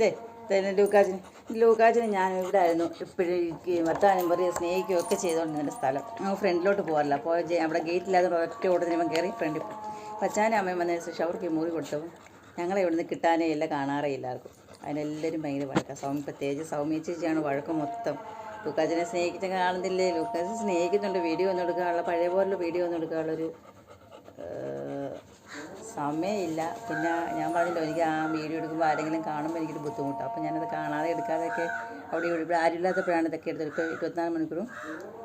ദേ തന്നെ ലൂക്കാജിന്. ലൂക്കാച്ചിന് ഞാൻ ഇവിടെ ആയിരുന്നു ഇപ്പോഴും വർത്താനം പറയ സ്നേഹിക്കുകയും ഒക്കെ ചെയ്തുകൊണ്ടിരുന്ന സ്ഥലം. ഞങ്ങൾ ഫ്രണ്ടിലോട്ട് പോകാറില്ല. അപ്പോൾ അവിടെ ഗേറ്റില്ലാതെ ഒറ്റ ഇവൻ കയറി ഫ്രണ്ടിൽ പോകും പച്ചാനും അമ്മയും വന്നതിന് ശേഷം അവർക്ക് മൂറി കൊടുത്തപ്പോൾ ഞങ്ങളെ ഇവിടുന്ന് കിട്ടാനേ ഇല്ല കാണാറേ എല്ലാവർക്കും അതിനെല്ലാവരും ഭയങ്കര വഴക്കാണ് സൗമ്യ പ്രത്യേകിച്ച് സൗമ്യ ചേച്ചിയാണ് വഴക്കം മൊത്തം. ലൂക്കാജിനെ സ്നേഹിക്കുന്ന കാണുന്നില്ലേ ലൂക്കാജ് സ്നേഹിക്കുന്നുണ്ട്. വീഡിയോ ഒന്നും എടുക്കാനുള്ള പഴയ പോലുള്ള വീഡിയോ ഒന്നും എടുക്കാനുള്ളൊരു സമയമില്ല. പിന്നെ ഞാൻ പറഞ്ഞല്ലോ എനിക്ക് ആ വീഡിയോ എടുക്കുമ്പോൾ ആരെങ്കിലും കാണുമ്പോൾ എനിക്കൊരു ബുദ്ധിമുട്ടാണ് അപ്പോൾ ഞാനത് കാണാതെ എടുക്കാതെയൊക്കെ അവിടെ ഇവിടെ ആരുമില്ലാത്തപ്പോഴാണ് ഇതൊക്കെ എടുത്തത്. ഇപ്പോൾ ഇരുപത്തിനാല് മണിക്കൂറും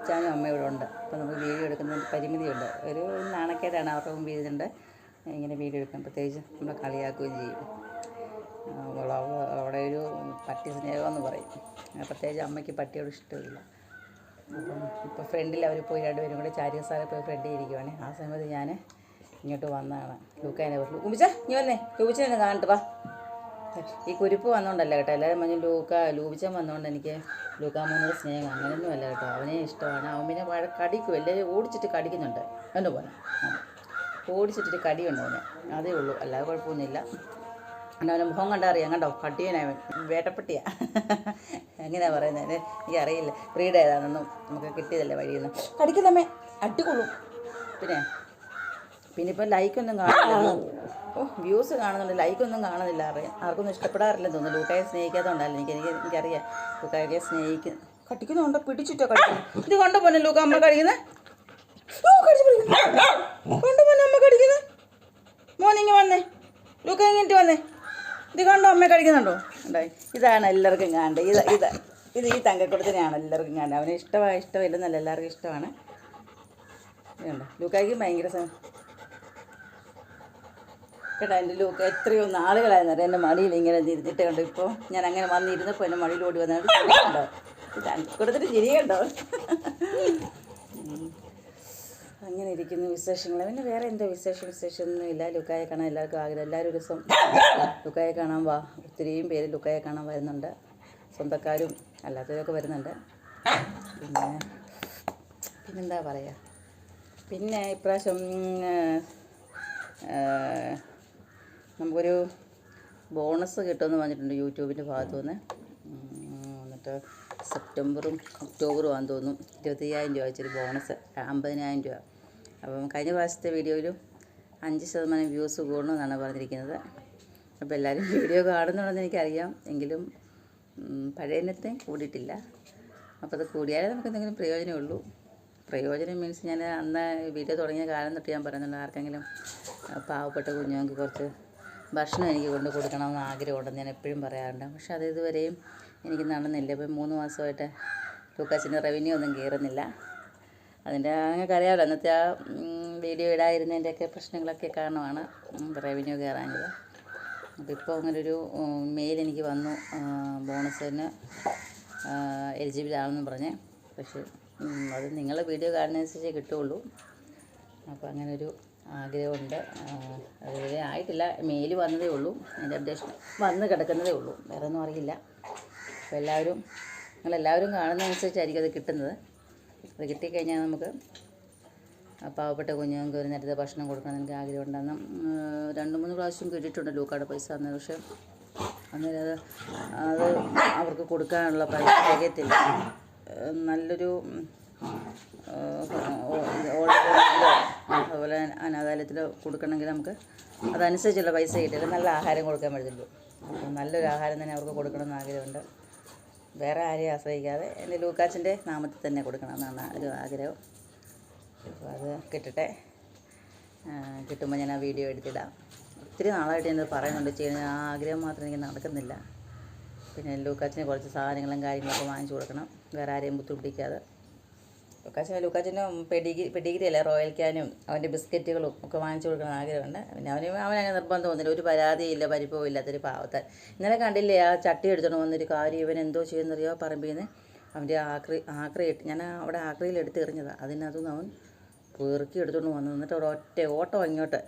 ചാനും അമ്മ ഇവിടെ ഉണ്ട്. അപ്പോൾ നമുക്ക് വീഡിയോ എടുക്കുന്നതിന് പരിമിതിയുണ്ട്. ഒരു നാണക്കേടാണ് അവരുടെ മുമ്പ് ഇങ്ങനെ വീഡിയോ എടുക്കാൻ. പ്രത്യേകിച്ച് നമ്മളെ കളിയാക്കുകയും ചെയ്യും. അവിടെ ഒരു പട്ടി സ്നേഹമെന്ന് പറയും. പ്രത്യേകിച്ച് അമ്മയ്ക്ക് പട്ടിയോട് ഇഷ്ടമില്ല. അപ്പം ഇപ്പോൾ ഫ്രണ്ടിൽ അവർ പോയി രണ്ടുപേരും കൂടെ ചാരിയ സാറെ പോയി ഫ്രണ്ടിൽ ഇരിക്കുവാണ്. ആ സമയത്ത് ഞാൻ ഇങ്ങോട്ട് വന്നതാണ്. ലൂക്കേനെ പറഞ്ഞു ലൂബിച്ച നീ വന്നേ. ലൂബിച്ചനെ കാണട്ടെ വാ. ഈ കുരിപ്പ് വന്നോണ്ടല്ല കേട്ടോ. എല്ലാവരും പറഞ്ഞു ലൂക്ക ലൂപിച്ച വന്നോണ്ട് എനിക്ക് ലൂക്കാമോനോട് സ്നേഹം. അങ്ങനെയൊന്നും അല്ല കേട്ടോ. അവനെ ഇഷ്ടമാണ്. അവൻ പിന്നെ വഴ കടിക്കും. എല്ലാവരും ഓടിച്ചിട്ട് കടിക്കുന്നുണ്ട്. എന്റെ പോലെ ഓടിച്ചിട്ട് കടിയുണ്ട് അവന്. അതേ ഉള്ളൂ. അല്ലാതെ കുഴപ്പമൊന്നുമില്ല. അവന്റെ മുഖം കണ്ടാൽ അറിയാം. കണ്ടോ കട്ടിയനായ വേട്ടപ്പെട്ടിയാ. എങ്ങനെയാ പറയുന്നത്? എനിക്കറിയില്ല ബ്രീഡ് ഏതാണെന്നും നമുക്ക് കിട്ടിയതല്ലേ വഴിയിൽ കടിക്കുന്നമ്മേ അടികൊള്ളും. പിന്നെ? പിന്നെ ഇപ്പം ലൈക്കൊന്നും കാണുന്നില്ല. ഓ വ്യൂസ് കാണുന്നുണ്ട്. ലൈക്കൊന്നും കാണുന്നില്ല. അറിയാം ആർക്കൊന്നും ഇഷ്ടപ്പെടാറില്ല തോന്നുന്നു. ലൂക്കായെ സ്നേഹിക്കാത്തതുകൊണ്ടല്ല? എനിക്ക് എനിക്ക് എനിക്കറിയാം. ലൂക്കായെ സ്നേഹിക്കുന്നു കടിക്കുന്നുണ്ടോ? പിടിച്ചിട്ടോ? കടിക്കുന്നു. ഇത് കണ്ടോ പോന്നെ ലൂക്ക? അമ്മ കടിക്കുന്നത് കണ്ടോ അമ്മ കടിക്കുന്നത് മോനിങ്ങ് വന്നേ. ലൂക്ക ഇങ്ങിട്ട് വന്നേ. ഇത് കണ്ടോ? അമ്മ കഴിക്കുന്നുണ്ടോ ഉണ്ടായി ഇതാണ് എല്ലാവർക്കും കാണേണ്ടത് ഇത് ഇത് ഇത് ഈ തങ്കക്കുടത്തിനെയാണ് എല്ലാവർക്കും കാണേണ്ടത് അവന് ഇഷ്ടമാണ് ഇഷ്ടമില്ലെന്നല്ല എല്ലാവർക്കും ഇഷ്ടമാണ്. ഇതുണ്ടോ ലൂക്കായ്ക്ക് ഭയങ്കര കേട്ടോ എന്റെ ലൂക്ക് എത്രയോ നാളുകളായിരുന്നു എന്റെ മടിയിൽ ഇങ്ങനെ തിരിഞ്ഞിട്ട് കണ്ടു. ഇപ്പോൾ ഞാൻ അങ്ങനെ വന്നിരുന്നപ്പോൾ എന്റെ മടിയിൽ ഓടി ചിരിയുണ്ടോ കൊടുത്തിട്ട് ചിരിയുണ്ടോ അങ്ങനെ ഇരിക്കുന്നു വിശേഷങ്ങൾ പിന്നെ വേറെ എന്താ വിശേഷം? വിശേഷമൊന്നും ഇല്ല. ലുക്കായെ കാണാൻ എല്ലാവർക്കും ആഗ്രഹം. എല്ലാവരും ഒരു ദിവസം ലുക്കായെ കാണാൻ വാ. ഒത്തിരിയും പേര് ലുക്കായെ കാണാൻ വരുന്നുണ്ട്. സ്വന്തക്കാരും അല്ലാത്തവരൊക്കെ വരുന്നുണ്ട്. പിന്നെ പിന്നെന്താ പറയുക പിന്നെ ഇപ്രാവശ്യം നമുക്കൊരു ബോണസ് കിട്ടുമെന്ന് പറഞ്ഞിട്ടുണ്ട് യൂട്യൂബിന്റെ ഭാഗത്തു നിന്ന് എന്നിട്ട് സെപ്റ്റംബറും ഒക്ടോബറും ആണെന്ന് തോന്നുന്നു. ഇരുപത്തയ്യായിരം രൂപ വെച്ചൊരു ബോണസ് അമ്പതിനായിരം രൂപ. അപ്പം കഴിഞ്ഞ പ്രാവശ്യത്തെ വീഡിയോയിൽ അഞ്ച് ശതമാനം വ്യൂസ് കൂടണമെന്നാണ് പറഞ്ഞിരിക്കുന്നത്. അപ്പോൾ എല്ലാവരും വീഡിയോ കാണുന്നുണ്ടെന്ന് എനിക്കറിയാം. എങ്കിലും പഴയനത്തെ കൂടിയിട്ടില്ല. അപ്പോൾ അത് കൂടിയാലേ നമുക്ക് എന്തെങ്കിലും പ്രയോജനമുള്ളൂ പ്രയോജനം മീൻസ് ഞാൻ അന്ന് വീഡിയോ തുടങ്ങിയ കാലം തൊട്ട് ഞാൻ പറയുന്നുണ്ട് ആർക്കെങ്കിലും പാവപ്പെട്ട കുഞ്ഞുങ്ങൾക്ക് കുറച്ച് ഭക്ഷണം എനിക്ക് കൊണ്ട് കൊടുക്കണമെന്ന് ആഗ്രഹമുണ്ടെന്ന് ഞാൻ എപ്പോഴും പറയാറുണ്ട്. പക്ഷെ അത് ഇതുവരെയും എനിക്ക് നടന്നില്ല. ഇപ്പം മൂന്ന് മാസമായിട്ട് ലൂക്കാസിന്റെ റവന്യൂ ഒന്നും കയറുന്നില്ല. അതിന്റെ അങ്ങനെ അറിയാമല്ലോ അന്നത്തെ ആ വീഡിയോ ഇടാതിരുന്നതിന്റെയൊക്കെ പ്രശ്നങ്ങളൊക്കെ കാരണമാണ് റവന്യൂ കയറാഞ്ഞത്. അപ്പോൾ ഇപ്പോൾ അങ്ങനൊരു മെയിൽ എനിക്ക് വന്നു. ബോണസിന് എലിജിബിൾ ആണെന്ന് പറഞ്ഞ്. പക്ഷേ അത് നിങ്ങളുടെ വീഡിയോ കാണുന്നതിനനുസരിച്ചേ കിട്ടുള്ളൂ അപ്പോൾ അങ്ങനൊരു ആഗ്രഹമുണ്ട്. അതുവരെ ആയിട്ടില്ല. മെയിൽ വന്നതേ ഉള്ളൂ. അതിന്റെ അപ്ഡേഷൻ വന്ന് കിടക്കുന്നതേ ഉള്ളൂ. വേറെ ഒന്നും അറിയില്ല. അപ്പോൾ എല്ലാവരും നിങ്ങളെല്ലാവരും കാണുന്നതനുസരിച്ചായിരിക്കും അത് കിട്ടുന്നത്. അത് കിട്ടിക്കഴിഞ്ഞാൽ നമുക്ക് പാവപ്പെട്ട കുഞ്ഞുങ്ങൾക്ക് ഒരു നേരത്തെ ഭക്ഷണം കൊടുക്കണം എനിക്ക് ആഗ്രഹമുണ്ടെന്നും രണ്ട് മൂന്ന് പ്രാവശ്യം കിട്ടിയിട്ടുണ്ട് ലൂക്കാട് പൈസ അന്ന് പക്ഷേ അന്നേരം അത് അത് അവർക്ക് കൊടുക്കാനുള്ള പൈസ തികയത്തില്ല. നല്ലൊരു അതുപോലെ അനാഥാലയത്തിൽ കൊടുക്കണമെങ്കിൽ നമുക്ക് അതനുസരിച്ചുള്ള പൈസ കിട്ടിയത് നല്ല ആഹാരം കൊടുക്കാൻ പറ്റത്തുള്ളൂ നല്ലൊരു ആഹാരം തന്നെ അവർക്ക് കൊടുക്കണമെന്ന് ആഗ്രഹമുണ്ട്. വേറെ ആരെയും ആശ്രയിക്കാതെ എന്റെ ലൂക്കാച്ചിന്റെ നാമത്തിൽ തന്നെ കൊടുക്കണമെന്നാണ് ഒരു ആഗ്രഹം. അപ്പോൾ അത് കിട്ടട്ടെ. കിട്ടുമ്പോൾ ഞാൻ ആ വീഡിയോ എടുത്തിടാം. ഒത്തിരി നാളായിട്ട് ഞാനത് പറയുന്നുണ്ട്. ചെയ്യുന്ന ആ ആഗ്രഹം മാത്രം എനിക്ക് നടക്കുന്നില്ല. പിന്നെ ലൂക്കാച്ചിന് കുറച്ച് സാധനങ്ങളും കാര്യങ്ങളൊക്കെ വാങ്ങിച്ചു കൊടുക്കണം. വേറെ ആരെയും ബുദ്ധിമുട്ടിക്കാതെ. ലൂക്കാച്ചിന് ലൂക്കാച്ചിന് പെഡിഗി പെഡിഗിരി അല്ലേ റോയൽ ക്യാനും അവന്റെ ബിസ്ക്കറ്റുകളും ഒക്കെ വാങ്ങിച്ചു കൊടുക്കണം ആഗ്രഹമുണ്ട്. പിന്നെ അവന് അവനങ്ങനെ നിർബന്ധം ഒന്നുമില്ല. ഒരു പരാതിയില്ല പരിഭവം ഇല്ലാത്തൊരു പാവത്താൻ. ഇന്നലെ കണ്ടില്ലേ ആ ചട്ടി എടുത്തോണ്ട് വന്നൊരു കാര്യം ഇവൻ എന്തോ ചെയ്യുന്നറിയോ പറമ്പിൽ അവന്റെ ആക്രി ആക്രി ഇട്ട് ഞാൻ അവിടെ ആക്രിയിൽ എടുത്ത് എറിഞ്ഞതാണ് അതിനകത്തുനിന്ന് അവൻ പെറുക്കി എടുത്തുകൊണ്ട് വന്നു. എന്നിട്ട് അവിടെ ഒറ്റ ഓട്ടം ഇങ്ങോട്ട്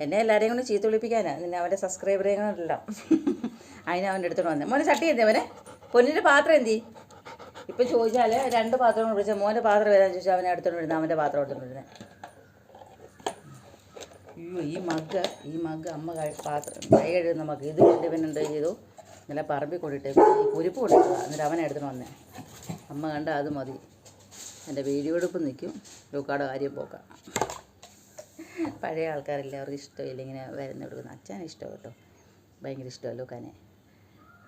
എന്നെ എല്ലാവരെയും കൊണ്ട് ചീത്ത വിളിപ്പിക്കാനാണ് നിന്നെ അവന്റെ സബ്സ്ക്രൈബറേയും കൊണ്ടല്ല. അതിന് അവന്റെ എടുത്തോണ്ട് വന്നത് മോനെ ചട്ടി എന്തി അവനെ പൊന്നിന്റെ പാത്രം എന്തി ഇപ്പം ചോദിച്ചാൽ രണ്ട് പാത്രം വിളിച്ചാൽ മോന്റെ പാത്രം ഏതാണെന്ന് ചോദിച്ചാൽ അവനെ എടുത്തോണ്ട് വരുന്നത് അവന്റെ പാത്രം എടുത്തോണ്ട് വരുന്നത് അയ്യോ ഈ മഗ് ഈ മഗ് അമ്മ പാത്രം കൈ കഴുകുന്ന മഗ്. ഇത് കൊണ്ട് എന്താ ചെയ്തു? ഇന്നലെ പറമ്പിൽ കൊണ്ടിട്ട് കുരിപ്പ് കൊണ്ടിട്ട് എന്നിട്ട് അവനെ എടുത്തിട്ട് വന്നേ. അമ്മ കണ്ട അത് മതി. എന്റെ വീഡിയോ എടുപ്പ് നിൽക്കും ലൂക്കാട് കാര്യം പോക്കാം. പഴയ ആൾക്കാരില്ല അവർക്ക് ഇഷ്ടമില്ല ഇങ്ങനെ വരുന്ന കൊടുക്കുന്ന അച്ഛനെ ഇഷ്ടമാണ് കേട്ടോ. ഭയങ്കര ഇഷ്ടമല്ലോ ലൂക്കാനെ.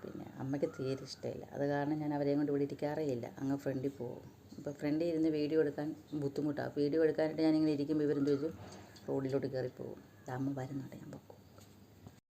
പിന്നെ അമ്മയ്ക്ക് തീരെ ഇഷ്ടമില്ല. അത് കാരണം ഞാൻ അവരെയും കൊണ്ട് ഇവിടെ ഇരിക്കാറേ ഇല്ല. അങ്ങ് ഫ്രണ്ടിൽ പോകും. അപ്പോൾ ഫ്രണ്ടിൽ ഇരുന്ന് വീഡിയോ എടുക്കാൻ ബുദ്ധിമുട്ടാണ് വീഡിയോ എടുക്കാനായിട്ട് ഞാനിങ്ങനെ ഇരിക്കുമ്പോൾ ഇവരെന്ത് വെച്ചു റോഡിലോട്ട് കയറിപ്പോകും പോകും. അമ്മ വരുന്നുണ്ട്. ഞാൻ പൊക്കോളാം